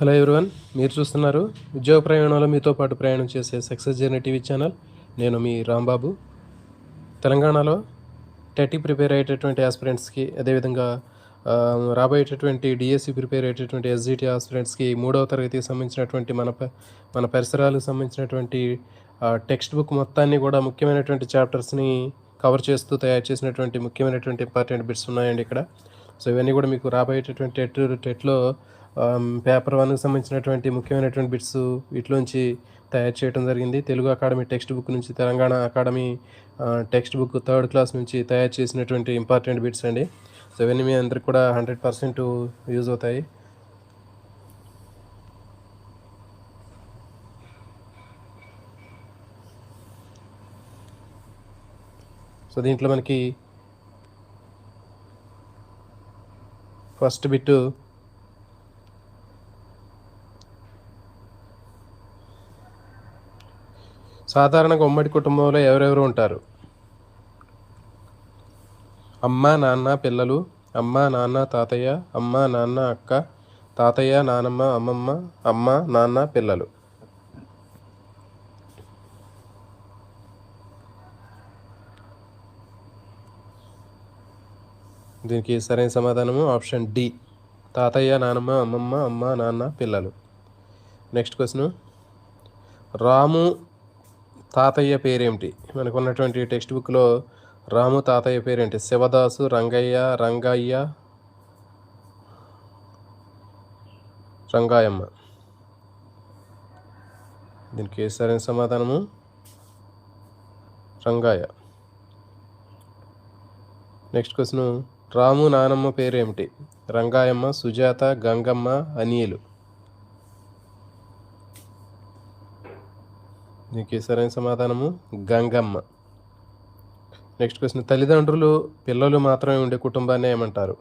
Hello everyone మీరు చూస్తున్నారు ఉద్యోగ ప్రయాణంలో మీతో పాటు ప్రయాణం చేసే సక్సెస్ జర్నీ టీవీ ఛానల్. నేను మీ రాంబాబు. తెలంగాణలో టెటీ ప్రిపేర్ అయ్యేటటువంటి ఆస్పిరెంట్స్కి అదేవిధంగా రాబోయేటటువంటి డిఎస్సి ప్రిపేర్ అయ్యేటటువంటి ఎస్జిటి ఆస్పిరెంట్స్కి మూడవ తరగతికి సంబంధించినటువంటి మన ప- మన పరిసరాలకు సంబంధించినటువంటి టెక్స్ట్ బుక్ మొత్తాన్ని కూడా ముఖ్యమైనటువంటి చాప్టర్స్ని కవర్ చేస్తూ తయారు చేసినటువంటి ముఖ్యమైనటువంటి ఇంపార్టెంట్ బిట్స్ ఉన్నాయండి ఇక్కడ. సో ఇవన్నీ కూడా మీకు రాబోయేటటువంటి టెట్ టెట్లో పేపర్ వన్కి సంబంధించినటువంటి ముఖ్యమైనటువంటి బిట్స్ వీటిలోంచి తయారు చేయడం జరిగింది. తెలుగు అకాడమీ టెక్స్ట్ బుక్ నుంచి Telangana academy text book third class నుంచి తయారు చేసినటువంటి ఇంపార్టెంట్ బిట్స్ అండి. సో ఇవన్నీ మీ అందరికి కూడా హండ్రెడ్ పర్సెంట్ యూజ్ అవుతాయి. సో దీంట్లో మనకి ఫస్ట్ బిట్టు సాధారణంగా ఉమ్మడి కుటుంబంలో ఎవరెవరు ఉంటారు? అమ్మ నాన్న పిల్లలు అమ్మ నాన్న తాతయ్య అమ్మ నాన్న అక్క తాతయ్య నానమ్మ అమ్మమ్మ అమ్మ నాన్న పిల్లలు. దీనికి సరైన సమాధానము ఆప్షన్ డి. తాతయ్య నానమ్మ అమ్మమ్మ అమ్మ నాన్న పిల్లలు. Next question. రాము తాతయ్య పేరేమిటి? మనకు ఉన్నటువంటి టెక్స్ట్ బుక్లో రాము తాతయ్య పేరేంటి? శివదాసు రంగయ్య రంగయ్య రంగాయమ్మ. దీనికి సరైన సమాధానము? రంగాయ. నెక్స్ట్ క్వశ్చన్ రాము నానమ్మ పేరేమిటి? రంగాయమ్మ సుజాత గంగమ్మ అనియలు. దీనికి సరైన సమాధానము గంగమ్మ. నెక్స్ట్ క్వశ్చన్ తల్లిదండ్రులు పిల్లలు మాత్రమే ఉండే కుటుంబాన్ని ఏమంటారు?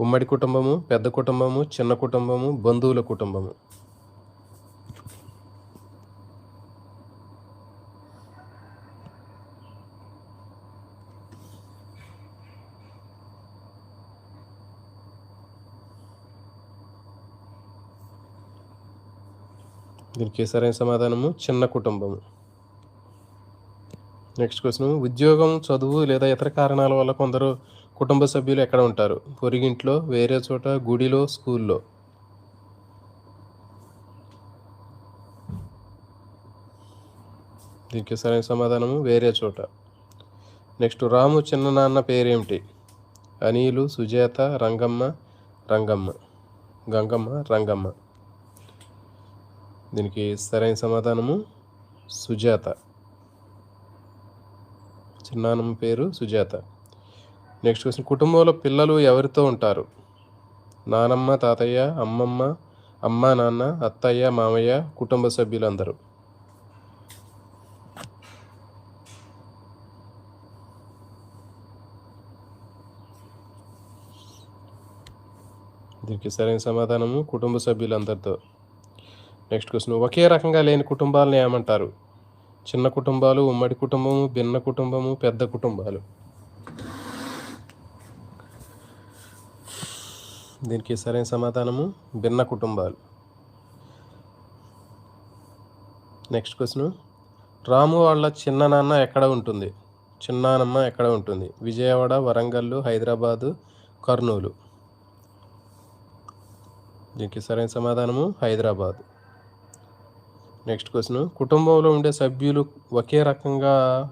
ఉమ్మడి కుటుంబము పెద్ద కుటుంబము చిన్న కుటుంబము బంధువుల కుటుంబము. దీనికి సరైన సమాధానము. చిన్న కుటుంబము. Next question. ఉద్యోగం చదువు లేదా ఇతర కారణాల వల్ల కొందరు కుటుంబ సభ్యులు ఎక్కడ ఉంటారు? పొరిగింట్లో వేరే చోట గుడిలో స్కూల్లో. దీనికి సరైన సమాధానము. వేరే చోట. నెక్స్ట్ రాము చిన్న నాన్న పేరేమిటి? అనిలు సుజాత రంగమ్మ రంగమ్మ. గంగమ్మ రంగమ్మ. దీనికి సరైన సమాధానము సుజాత. చిన్నానమ్మ పేరు సుజాత. Next question. కుటుంబంలో పిల్లలు ఎవరితో ఉంటారు? నానమ్మ తాతయ్య అమ్మమ్మ అమ్మ నాన్న అత్తయ్య మామయ్య కుటుంబ సభ్యులందరూ. దీనికి సరైన సమాధానము కుటుంబ సభ్యులందరితో. నెక్స్ట్ క్వశ్చన్ ఒకే రకంగా లేని కుటుంబాలను ఏమంటారు? చిన్న కుటుంబాలు ఉమ్మడి కుటుంబము భిన్న కుటుంబము పెద్ద కుటుంబాలు. దీనికి సరైన సమాధానము భిన్న కుటుంబాలు. నెక్స్ట్ క్వశ్చన్ రాము వాళ్ళ చిన్న నాన్న ఎక్కడ ఉంటుంది? చిన్నానమ్మ ఎక్కడ ఉంటుంది? విజయవాడ వరంగల్ హైదరాబాదు కర్నూలు. దీనికి సరైన సమాధానము హైదరాబాదు. నెక్స్ట్ క్వశ్చన్ కుటుంబంలో ఉండే సభ్యులు ఒకే రకంగా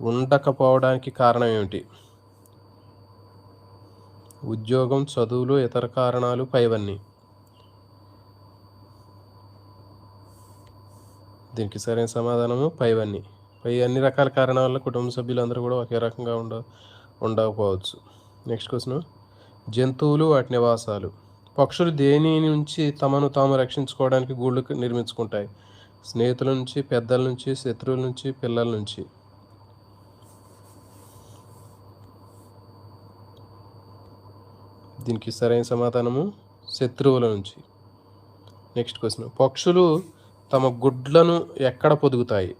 ఉండకపోవడానికి కారణం ఏమిటి? ఉద్యోగం చదువులు ఇతర కారణాలు పైవన్నీ. దీనికి సరైన సమాధానము పైవన్నీ. పై అన్ని రకాల కారణాల వల్ల కుటుంబ సభ్యులందరూ కూడా ఒకే రకంగా ఉండ ఉండకపోవచ్చు. నెక్స్ట్ క్వశ్చన్ జంతువులు వాటి నివాసాలు. పక్షులు దేని నుంచి తమను తాము రక్షించుకోవడానికి గూళ్ళు నిర్మించుకుంటాయి? స్నేహితుల నుంచి పెద్దల నుంచి శత్రువుల నుంచి పిల్లల నుంచి. దీనికి సరైన సమాధానము శత్రువుల నుంచి. Next question. పక్షులు తమ గుడ్లను ఎక్కడ పొదుగుతాయి?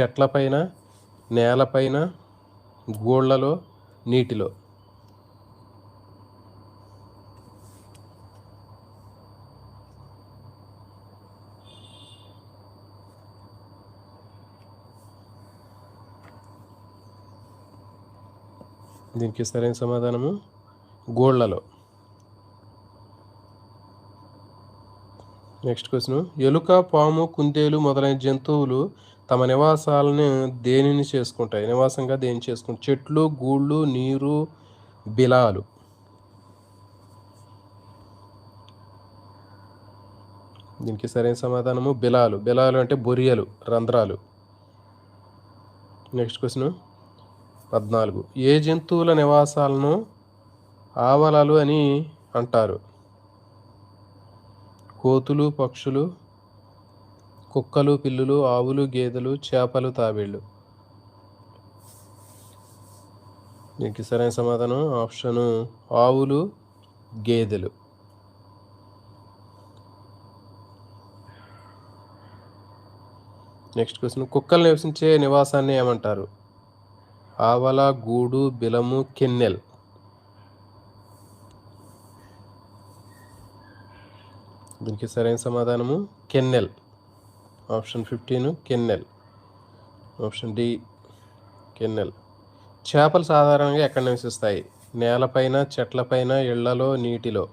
చెట్లపైన నేలపైన గోళ్ళలో నీటిలో. దీనికి సరైన సమాధానము గోళ్ళలో నెక్స్ట్ క్వశ్చన్ ఎలుక పాము కుందేలు మొదలైన జంతువులు తమ నివాసాలను దేనిని చేసుకుంటాయి? నివాసంగా దేని చేసుకుంటాయి? చెట్లు గూళ్ళు నీరు బిలాలు. దీనికి సరైన సమాధానము బిలాలు. బిలాలు అంటే బొరియలు రంధ్రాలు. నెక్స్ట్ క్వశ్చన్ పద్నాలుగు. ఏ జంతువుల నివాసాలను ఆవలలు అని అంటారు? కోతులు పక్షులు కుక్కలు పిల్లులు ఆవులు గేదెలు చేపలు తాబేళ్ళు దీనికి సరైన సమాధానం ఆప్షను ఆవులు గేదెలు. Next question. కుక్కలు నివసించే నివాసాన్ని ఏమంటారు? ఆవల గూడు బిలము కెన్నెల్. దీనికి సరైన సమాధానము kennel. Option fifteen kennel. Option D kennel. చేపలు సాధారణంగా ఎక్కడ నివసిస్తాయి? నేలపైన చెట్లపైన ఇళ్ళలో నీటిలో.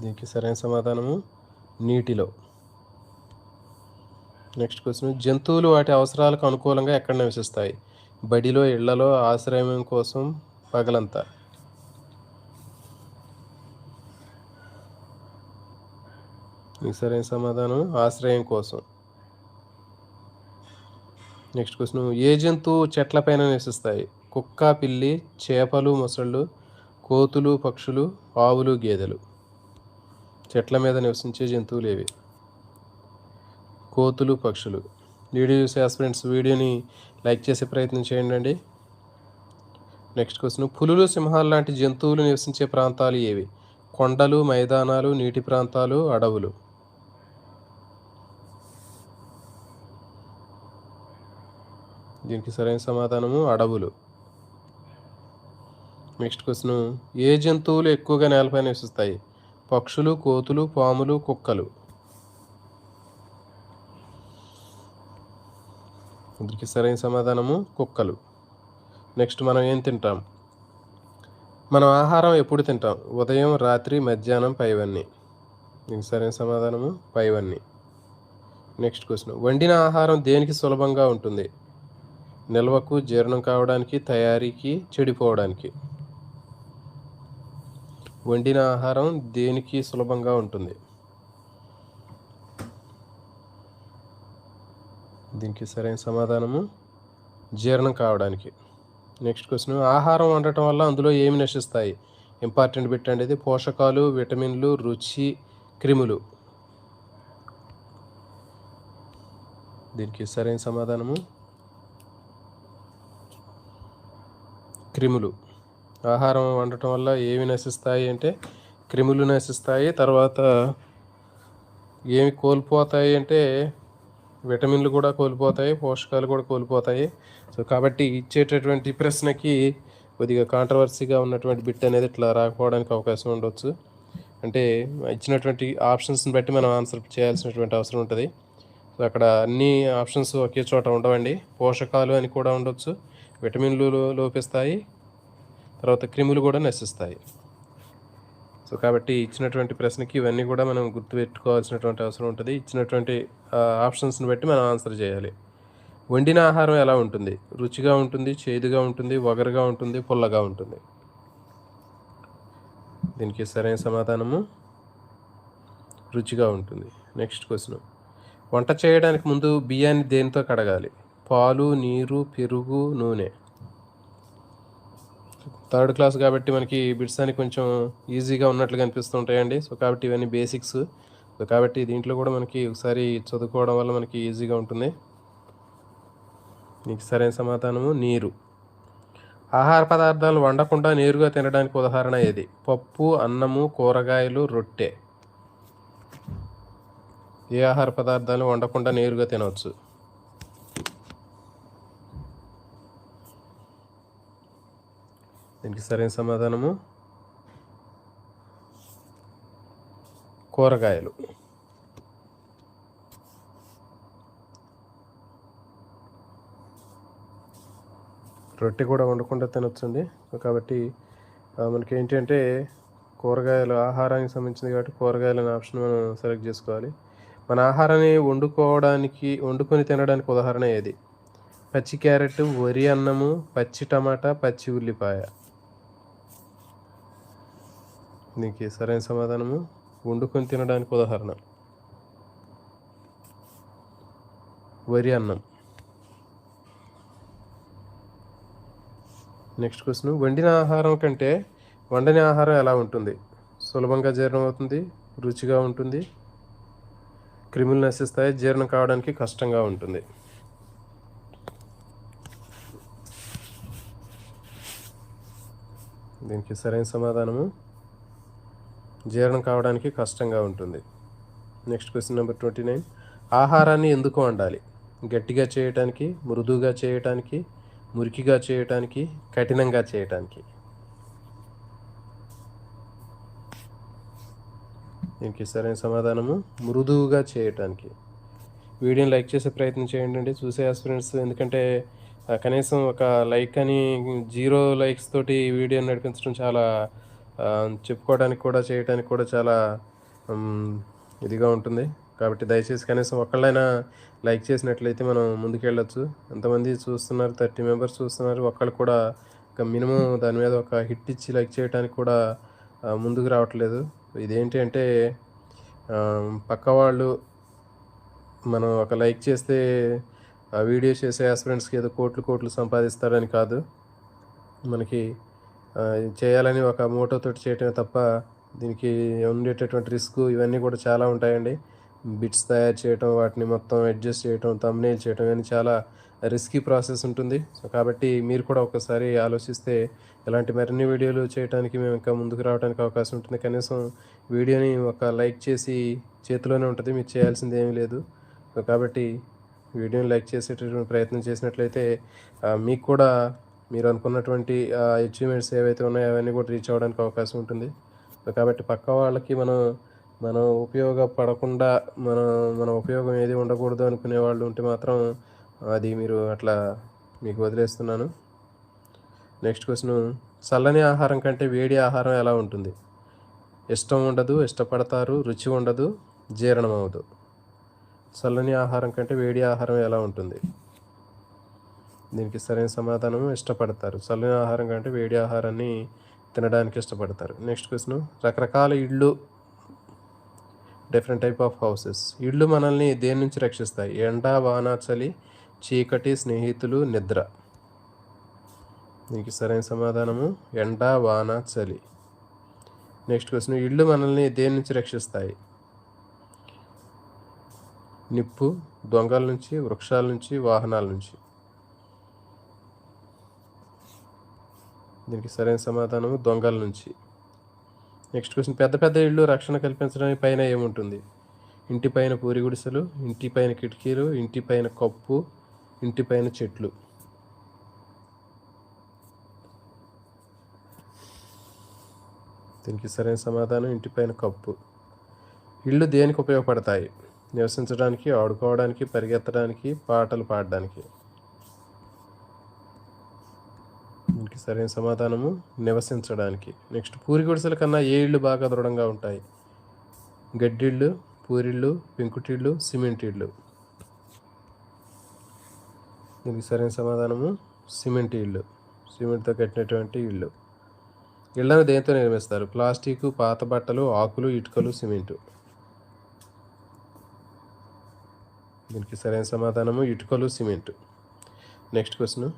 దీనికి సరైన సమాధానము నీటిలో. Next question. జంతువులు వాటి అవసరాలకు అనుకూలంగా ఎక్కడ నివసిస్తాయి? బడిలో ఇళ్ళలో ఆశ్రయం కోసం పగలంతా. సరైన సమాధానం? ఆశ్రయం కోసం. Next question. ఏ జంతువు చెట్లపైన నివసిస్తాయి? కుక్క పిల్లి చేపలు మొసళ్ళు కోతులు పక్షులు ఆవులు గేదెలు. చెట్ల మీద నివసించే జంతువులు ఏవి? కోతులు పక్షులు. వీడియో చూసే ఫ్రెండ్స్ వీడియోని లైక్ చేసే ప్రయత్నం చేయండి నెక్స్ట్ క్వశ్చన్. పులులు సింహాలు లాంటి జంతువులు నివసించే ప్రాంతాలు ఏవి? కొండలు మైదానాలు నీటి ప్రాంతాలు అడవులు. దీనికి సరైన సమాధానము అడవులు. Next question. ఏ జంతువులు ఎక్కువగా నేలపై నివసిస్తాయి? పక్షులు కోతులు పాములు కుక్కలు. దీనికి సరైన సమాధానము? కుక్కలు. నెక్స్ట్ మనం ఏం తింటాం? మనం ఆహారం ఎప్పుడు తింటాం? ఉదయం రాత్రి మధ్యాహ్నం పైవన్నీ. దీనికి సరైన సమాధానము? పైవన్నీ. Next question. వండిన ఆహారం దేనికి సులభంగా ఉంటుంది? నిల్వకు జీర్ణం కావడానికి తయారీకి చెడిపోవడానికి. వండిన ఆహారం దేనికి సులభంగా ఉంటుంది? దీనికి సరైన సమాధానము? జీర్ణం కావడానికి. Next question. ఆహారం వండటం వల్ల అందులో ఏమి నశిస్తాయి? ఇంపార్టెంట్ పెట్టండి ఇది పోషకాలు విటమిన్లు రుచి క్రిములు. దీనికి సరైన సమాధానము? క్రిములు. ఆహారం వండటం వల్ల ఏమి నశిస్తాయి అంటే క్రిములు నశిస్తాయి తర్వాత ఏమి కోల్పోతాయి అంటే విటమిన్లు కూడా కోల్పోతాయి పోషకాలు కూడా కోల్పోతాయి. సో కాబట్టి ఇచ్చేటటువంటి ప్రశ్నకి కొద్దిగా కాంట్రవర్సీగా ఉన్నటువంటి బిట్ అనేది ఇట్లా రాకపోవడానికి అవకాశం ఉండొచ్చు. అంటే ఇచ్చినటువంటి ఆప్షన్స్ని బట్టి మనం ఆన్సర్ చేయాల్సినటువంటి అవసరం ఉంటుంది. సో అక్కడ అన్ని ఆప్షన్స్ ఒకే చోట ఉండవండి. పోషకాలు అని కూడా ఉండొచ్చు. విటమిన్లు లోపిస్తాయి. తర్వాత క్రిములు కూడా నశిస్తాయి. సో కాబట్టి ఇచ్చినటువంటి ప్రశ్నకి ఇవన్నీ కూడా మనం గుర్తుపెట్టుకోవాల్సినటువంటి అవసరం ఉంటుంది. ఇచ్చినటువంటి ఆప్షన్స్ని బట్టి మనం ఆన్సర్ చేయాలి. వండిన ఆహారం ఎలా ఉంటుంది? రుచిగా ఉంటుంది చేదుగా ఉంటుంది వగరుగా ఉంటుంది పుల్లగా ఉంటుంది? దీనికి సరైన సమాధానము? రుచిగా ఉంటుంది. Next question. వంట చేయడానికి ముందు బియ్యాన్ని దేనితో కడగాలి? పాలు నీరు పెరుగు నూనె. థర్డ్ క్లాస్ కాబట్టి మనకి బిట్స్ అని కొంచెం ఈజీగా ఉన్నట్లుగా అనిపిస్తుంటాయండి సో కాబట్టి ఇవన్నీ బేసిక్స్. సో కాబట్టి దీంట్లో కూడా మనకి ఒకసారి చదువుకోవడం వల్ల మనకి ఈజీగా ఉంటుంది. నీకు సరైన సమాధానము నీరు. ఆహార పదార్థాలు వండకుండా నేరుగా తినడానికి ఉదాహరణ ఏది? పప్పు అన్నము కూరగాయలు రొట్టె. ఏ ఆహార పదార్థాలు వండకుండా నేరుగా తినవచ్చు? దీనికి సరైన సమాధానము? కూరగాయలు. రొట్టె కూడా వండకుండా తినొచ్చండి. కాబట్టి మనకి ఏంటంటే కూరగాయలు ఆహారానికి సంబంధించింది కాబట్టి కూరగాయలు అనే ఆప్షన్ మనం సెలెక్ట్ చేసుకోవాలి. మన ఆహారాన్ని వండుకోవడానికి వండుకొని తినడానికి ఉదాహరణ ఏది? పచ్చి క్యారెట్ వరి అన్నము పచ్చి టమాటా పచ్చి ఉల్లిపాయ. దీనికి సరైన సమాధానము వండుకొని తినడానికి ఉదాహరణ. వరి అన్నం. Next question. వండిన ఆహారం కంటే వండని ఆహారం ఎలా ఉంటుంది? సులభంగా జీర్ణం అవుతుంది రుచిగా ఉంటుంది క్రిములు నశిస్తాయి జీర్ణం కావడానికి కష్టంగా ఉంటుంది. దీనికి సరైన సమాధానము జీర్ణం కావడానికి కష్టంగా ఉంటుంది. Next question number twenty nine ఆహారాన్ని ఎందుకు వండాలి? గట్టిగా చేయటానికి మృదువుగా చేయటానికి మురికిగా చేయటానికి కఠినంగా చేయటానికి. దీనికి సరైన సమాధానము మృదువుగా చేయటానికి. వీడియోని లైక్ చేసే ప్రయత్నం చేయండి అండి. చూసే ఆస్పిరెంట్స్ ఎందుకంటే కనీసం ఒక లైక్ అని జీరో లైక్స్ తోటి వీడియోని నడిపించడం చాలా చెప్పుకోవడానికి కూడా చేయడానికి కూడా చాలా ఇదిగా ఉంటుంది. కాబట్టి దయచేసి కనీసం ఒక్కళ్ళైనా లైక్ చేసినట్లయితే మనం ముందుకెళ్ళొచ్చు. ఎంతమంది చూస్తున్నారు థర్టీ మెంబర్స్ చూస్తున్నారు ఒక్కళ్ళు కూడా ఒక మినిమం దాని మీద ఒక హిట్ ఇచ్చి లైక్ చేయడానికి కూడా ముందుకు రావట్లేదు. ఇదేంటి అంటే పక్క వాళ్ళు మనం ఒక లైక్ చేస్తే ఆ వీడియో చేసే ఆస్పిరెంట్స్కి ఏదో కోట్లు కోట్లు సంపాదిస్తారని కాదు. మనకి చేయాలని ఒక మోటోతో చేయటమే తప్ప దీనికి ఉండేటటువంటి రిస్క్ ఇవన్నీ కూడా చాలా ఉంటాయండి. బిట్స్ తయారు చేయటం వాటిని మొత్తం అడ్జస్ట్ చేయటం తమ్నేల్ చేయటం ఇవన్నీ చాలా రిస్కీ ప్రాసెస్ ఉంటుంది. సో కాబట్టి మీరు కూడా ఒకసారి ఆలోచిస్తే ఇలాంటి మరిన్ని వీడియోలు చేయడానికి మేము ఇంకా ముందుకు రావడానికి అవకాశం ఉంటుంది. కనీసం వీడియోని ఒక లైక్ చేసి చేతిలోనే ఉంటుంది. మీరు చేయాల్సింది ఏమీ లేదు. సో కాబట్టి వీడియోని లైక్ చేసేటటువంటి ప్రయత్నం చేసినట్లయితే మీకు కూడా మీరు అనుకున్నటువంటి అచీవ్మెంట్స్ ఏవైతే ఉన్నాయో అవన్నీ కూడా రీచ్ అవ్వడానికి అవకాశం ఉంటుంది. కాబట్టి పక్క వాళ్ళకి మనం మనం ఉపయోగపడకుండా మనం మన ఉపయోగం ఏది ఉండకూడదు అనుకునే వాళ్ళు ఉంటే మాత్రం అది మీరు అట్లా మీకు వదిలేస్తున్నాను. నెక్స్ట్ క్వశ్చన్ చల్లని ఆహారం కంటే వేడి ఆహారం ఎలా ఉంటుంది? ఇష్టం ఉండదు ఇష్టపడతారు రుచి ఉండదు జీర్ణం అవ్వదు చల్లని ఆహారం కంటే వేడి ఆహారం ఎలా ఉంటుంది? దీనికి సరైన సమాధానం ఇష్టపడతారు. చల్లని ఆహారం కంటే వేడి ఆహారాన్ని తినడానికి ఇష్టపడతారు. నెక్స్ట్ క్వశ్చన్ రకరకాల ఇళ్ళు డిఫరెంట్ టైప్ ఆఫ్ హౌసెస్ ఇళ్ళు మనల్ని దేని నుంచి రక్షిస్తాయి? ఎండ వాన చలి చీకటి స్నేహితులు నిద్ర. దీనికి సరైన సమాధానము ఎండ వాన చలి. నెక్స్ట్ క్వశ్చన్ ఇళ్ళు మనల్ని దేని నుంచి రక్షిస్తాయి? నిప్పు దొంగల నుంచి వృక్షాల నుంచి వాహనాల నుంచి. దీనికి సరైన సమాధానము దొంగల నుంచి. Next question. పెద్ద పెద్ద ఇళ్ళు రక్షణ కల్పించడానికి పైన ఏముంటుంది? ఇంటి పైన పూరి గుడిసెలు ఇంటి పైన కిటికీలు ఇంటి పైన కప్పు ఇంటి పైన చెట్లు. దీనికి సరైన సమాధానం ఇంటి పైన కప్పు. ఇళ్ళు దేనికి ఉపయోగపడతాయి? నివసించడానికి ఆడుకోవడానికి పరిగెత్తడానికి పాటలు పాడడానికి దీనికి సరైన సమాధానము నివసించడానికి. నెక్స్ట్ పూరి గుడిసెల కన్నా ఏ ఇళ్ళు బాగా దృఢంగా ఉంటాయి? గడ్డిళ్ళు పూరిళ్ళు పెంకుటిళ్ళు సిమెంట్ ఇళ్ళు దీనికి సరైన సమాధానము సిమెంట్ ఇళ్ళు. సిమెంట్తో కట్టినటువంటి ఇళ్ళు. ఇళ్ళను దేంతో నిర్మిస్తారు? ప్లాస్టిక్ పాత బట్టలు ఆకులు ఇటుకలు సిమెంటు. దీనికి సరైన సమాధానము ఇటుకలు సిమెంటు. Next question.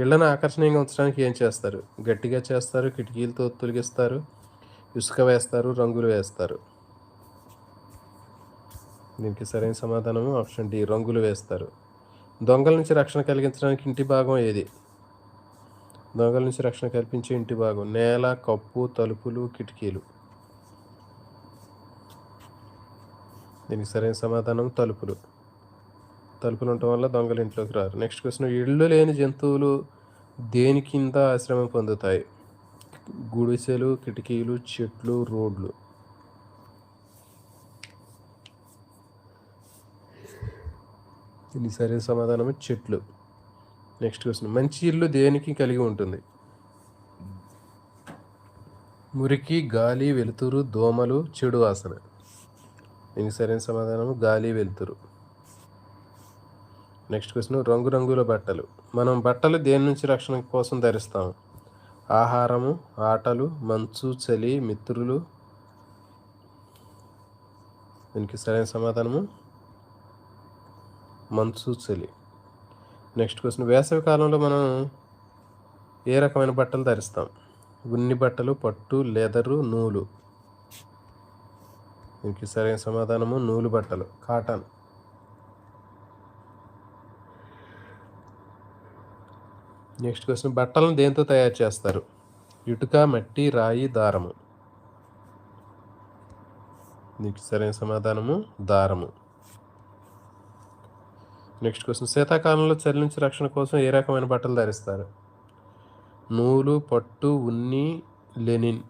ఇళ్ళను ఆకర్షణీయంగా ఉంచడానికి ఏం చేస్తారు? గట్టిగా చేస్తారు కిటికీలతో తొలగిస్తారు ఇసుక వేస్తారు రంగులు వేస్తారు. దీనికి సరైన సమాధానము ఆప్షన్ డి రంగులు వేస్తారు. దొంగల నుంచి రక్షణ కలిగించడానికి ఇంటి భాగం ఏది? దొంగల నుంచి రక్షణ కల్పించే ఇంటి భాగం నేల కప్పు తలుపులు కిటికీలు. దీనికి సరైన సమాధానం తలుపులు. తలుపులు ఉండటం వల్ల దొంగలు ఇంట్లోకి రారు. నెక్స్ట్ క్వశ్చన్ ఇళ్ళు లేని జంతువులు దేని కింద ఆశ్రమం పొందుతాయి? గుడిసెలు కిటికీలు చెట్లు రోడ్లు. దీనికి సరైన సమాధానం చెట్లు. నెక్స్ట్ క్వశ్చన్ మంచి ఇల్లు దేనికి కలిగి ఉంటుంది? మురికి గాలి వెలుతురు దోమలు చెడు వాసన. దీనికి సరైన సమాధానం గాలి వెలుతురు. నెక్స్ట్ క్వశ్చన్ రంగురంగుల బట్టలు. మనం బట్టలు దేని నుంచి రక్షణ కోసం ధరిస్తాం? ఆహారము ఆటలు మంచు చలి మిత్రులు. దీనికి సరైన సమాధానము మంచు చలి. నెక్స్ట్ క్వశ్చన్ వేసవి కాలంలో మనం ఏ రకమైన బట్టలు ధరిస్తాం? ఉన్ని బట్టలు పట్టు లెదరు నూలు. దీనికి సరైన సమాధానము నూలు బట్టలు కాటన్. Next question. బట్టలను దేంతో తయారు చేస్తారు? ఇటుక మట్టి రాయి దారము. నెక్స్ట్ సరైన సమాధానము దారము. Next question. శీతాకాలంలో చలి నుంచి రక్షణ కోసం ఏ రకమైన బట్టలు ధరిస్తారు? నూలు పట్టు ఉన్ని లెనిన్.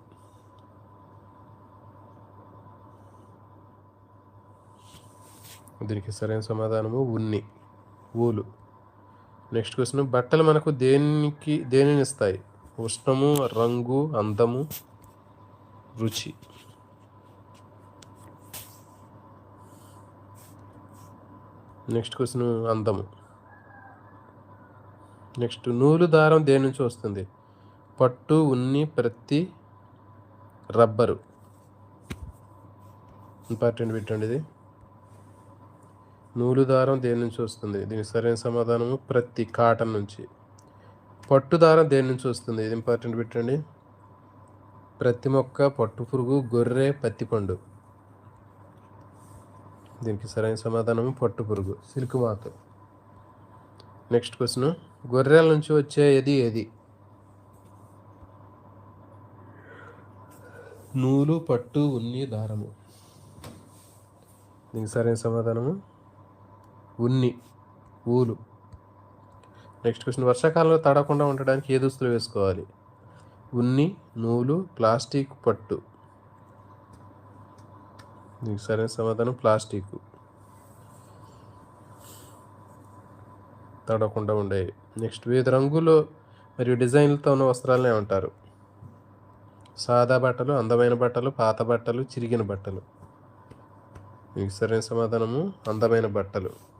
దీనికి సరైన సమాధానము ఉన్ని. ఊలు. నెక్స్ట్ క్వశ్చన్ బట్టలు మనకు దేనికి దేనిని ఇస్తాయి? ఉష్ణము రంగు అందము రుచి. నెక్స్ట్ క్వశ్చన్ అందము. నెక్స్ట్ నూలు దారం దేని నుంచి వస్తుంది? పట్టు ఉన్ని ప్రతి రబ్బరు. ఇంపార్టెంట్ పెట్టండి ఇది. నూలు దారం దేని నుంచి వస్తుంది? దీనికి సరైన సమాధానము ప్రతి కాటన్ నుంచి. పట్టు దారం దేని నుంచి వస్తుంది? ఇది ఇంపార్టెంట్ పెట్టండి. ప్రతి మొక్క పట్టు పురుగు గొర్రె పత్తి పండు. దీనికి సరైన సమాధానము పట్టు పురుగు సిల్క్ మాత. Next question. గొర్రెల నుంచి వచ్చే ఏది ఏది? నూలు పట్టు ఉన్ని దారము. దీనికి సరైన సమాధానము ఉన్ని ఊలు నెక్స్ట్ క్వశ్చన్ వర్షాకాలంలో తడకుండా ఉండడానికి ఏ దుస్తులు వేసుకోవాలి? ఉన్ని నూలు ప్లాస్టిక్ పట్టు. దీనికి సరైన సమాధానం ప్లాస్టిక్. తడవకుండా ఉండేవి. నెక్స్ట్ వివిధ రంగులు మరియు డిజైన్లతో ఉన్న వస్త్రాలనే ఉంటారు సాదా బట్టలు అందమైన బట్టలు పాత బట్టలు చిరిగిన బట్టలు. మీకు సరైన సమాధానము అందమైన బట్టలు.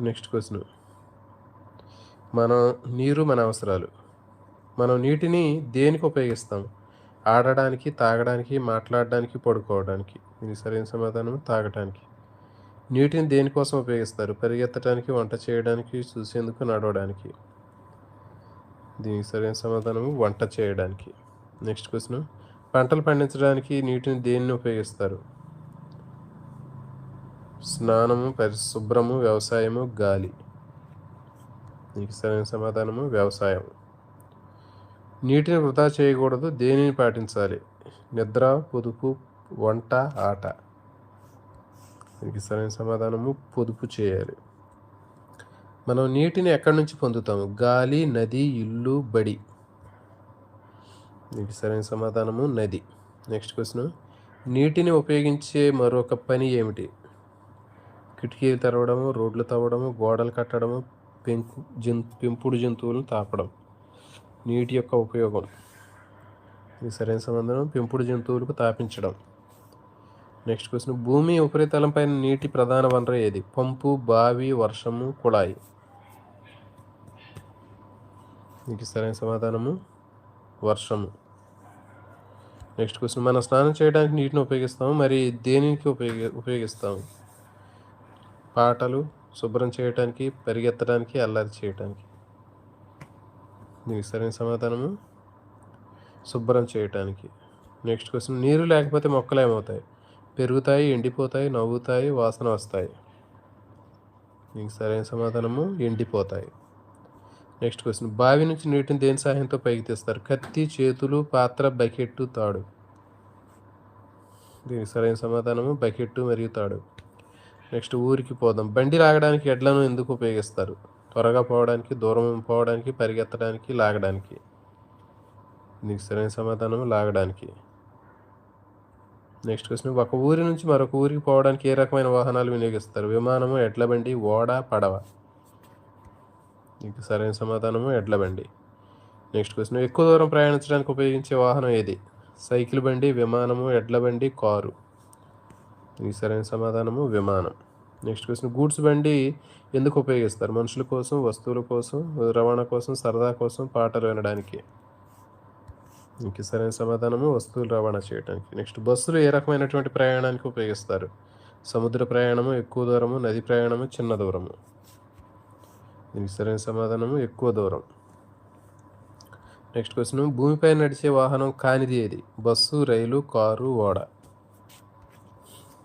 Next question. మనం నీరు మన అవసరాలు. మనం నీటిని దేనికి ఉపయోగిస్తాం? ఆడడానికి తాగడానికి మాట్లాడడానికి పడుకోవడానికి. దీనికి సరైన సమాధానం తాగడానికి నీటిని దేనికోసం ఉపయోగిస్తారు? పరిగెత్తడానికి వంట చేయడానికి చూసేందుకు నడవడానికి. దీనికి సరైన సమాధానం వంట చేయడానికి. Next question. పంటలు పండించడానికి నీటిని దేన్ని ఉపయోగిస్తారు? స్నానము పరిశుభ్రము వ్యవసాయము గాలి. దీనికి సరైన సమాధానము వ్యవసాయం నీటిని వృధా చేయకూడదు దేనిని పాటించాలి? నిద్ర పొదుపు వంట ఆట. దీనికి సరైన సమాధానము పొదుపు చేయాలి. మనం నీటిని ఎక్కడి నుంచి పొందుతాము? గాలి నది ఇల్లు బడి. దీనికి సరైన సమాధానము నది. Next question. నీటిని ఉపయోగించే మరొక పని ఏమిటి? కిటికీలు తెరవడము రోడ్లు తవ్వడము గోడలు కట్టడము పెంకు జంతు పెంపుడు జంతువులను తాపడం. నీటి యొక్క ఉపయోగం. ఇది సరైన సంబంధం పెంపుడు జంతువులకు తాపించడం. Next question. భూమి ఉపరితలంపై నీటి ప్రధాన వనరు ఏది? పంపు బావి వర్షము కుళాయి. దీనికి సరైన సమాధానము వర్షము. Next question. మనం స్నానం చేయడానికి నీటిని ఉపయోగిస్తాము మరి దేనికి ఉపయోగి ఉపయోగిస్తాము? పాటలు శుభ్రం చేయటానికి పరిగెత్తడానికి అల్లరి చేయడానికి దీనికి సరైన సమాధానము? శుభ్రం చేయటానికి. Next question. నీరు లేకపోతే మొక్కలు ఏమవుతాయి? పెరుగుతాయి ఎండిపోతాయి నవ్వుతాయి వాసన వస్తాయి. దీనికి సరైన సమాధానము? ఎండిపోతాయి. Next question. బావి నుంచి నీటిని దేని సహాయంతో పైకి తీస్తారు? కత్తి చేతులు పాత్ర బకెట్టు తాడు. దీనికి సరైన సమాధానము? బకెట్టు మరియు తాడు. నెక్స్ట్ ఊరికి పోదాం. బండి లాగడానికి ఎడ్లను ఎందుకు ఉపయోగిస్తారు? త్వరగా పోవడానికి దూరం పోవడానికి పరిగెత్తడానికి లాగడానికి. దీనికి సరైన సమాధానం లాగడానికి. Next question. ఒక ఊరి నుంచి మరొక ఊరికి పోవడానికి ఏ రకమైన వాహనాలు వినియోగిస్తారు? విమానము ఎడ్ల బండి ఓడ పడవ. నీకు సరైన సమాధానము ఎడ్ల బండి. Next question. ఎక్కువ దూరం ప్రయాణించడానికి ఉపయోగించే వాహనం ఏది? సైకిల్ బండి విమానము ఎడ్ల బండి కారు. నీకు సరైన సమాధానము విమానం. Next question. గూడ్స్ బండి ఎందుకు ఉపయోగిస్తారు? మనుషుల కోసం వస్తువుల కోసం రవాణా కోసం సరదా కోసం పాటలు వినడానికి? ఇంక సరైన సమాధానము వస్తువులు రవాణా చేయడానికి నెక్స్ట్ బస్సులు ఏ రకమైనటువంటి ప్రయాణానికి ఉపయోగిస్తారు? సముద్ర ప్రయాణము ఎక్కువ దూరము నది ప్రయాణము చిన్న దూరము? దీనికి సరైన సమాధానము ఎక్కువ దూరం. నెక్స్ట్ క్వశ్చన్ భూమిపై నడిచే వాహనం కానిది ఏది? బస్సు రైలు కారు ఓడ?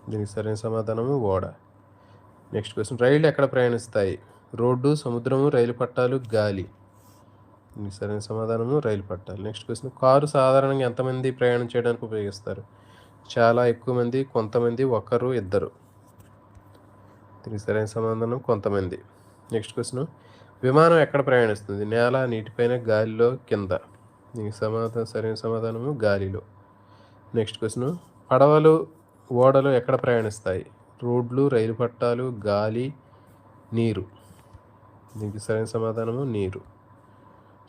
దీనికి సరైన సమాధానము ఓడ. Next question. రైళ్ళు ఎక్కడ ప్రయాణిస్తాయి? రోడ్డు సముద్రము రైలు పట్టాలు గాలి. దీనికి సరైన సమాధానము రైలు పట్టాలు. Next question. కారు సాధారణంగా ఎంతమంది ప్రయాణం చేయడానికి ఉపయోగిస్తారు? చాలా ఎక్కువ మంది కొంతమంది ఒకరు ఇద్దరు. దీనికి సరైన సమాధానం కొంతమంది. Next question. విమానం ఎక్కడ ప్రయాణిస్తుంది? నేల నీటిపైన గాలిలో కింద. దీనికి సమాధానం సరైన సమాధానము గాలిలో. Next question. పడవలు ఓడలు ఎక్కడ ప్రయాణిస్తాయి? రోడ్లు రైలు పట్టాలు గాలి నీరు. దీనికి సరైన సమాధానము నీరు.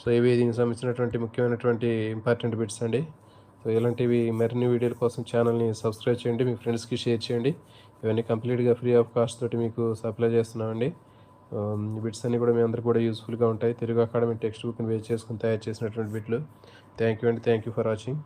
సో ఇవి దీనికి సంబంధించినటువంటి ముఖ్యమైనటువంటి ఇంపార్టెంట్ బిట్స్ అండి. సో ఇలాంటివి మరిన్ని వీడియోల కోసం ఛానల్ని సబ్స్క్రైబ్ చేయండి మీ ఫ్రెండ్స్కి షేర్ చేయండి. ఇవన్నీ కంప్లీట్గా ఫ్రీ ఆఫ్ కాస్ట్ తోటి మీకు సప్లై చేస్తున్నామండి. బిట్స్ అన్నీ కూడా మీ అందరికీ కూడా యూస్ఫుల్గా ఉంటాయి. తెలుగు అకాడమీ టెక్స్ట్ బుక్ని బేస్ చేసుకుని తయారు చేసినటువంటి బిట్లు. థ్యాంక్ యూ అండి. Thank you for watching.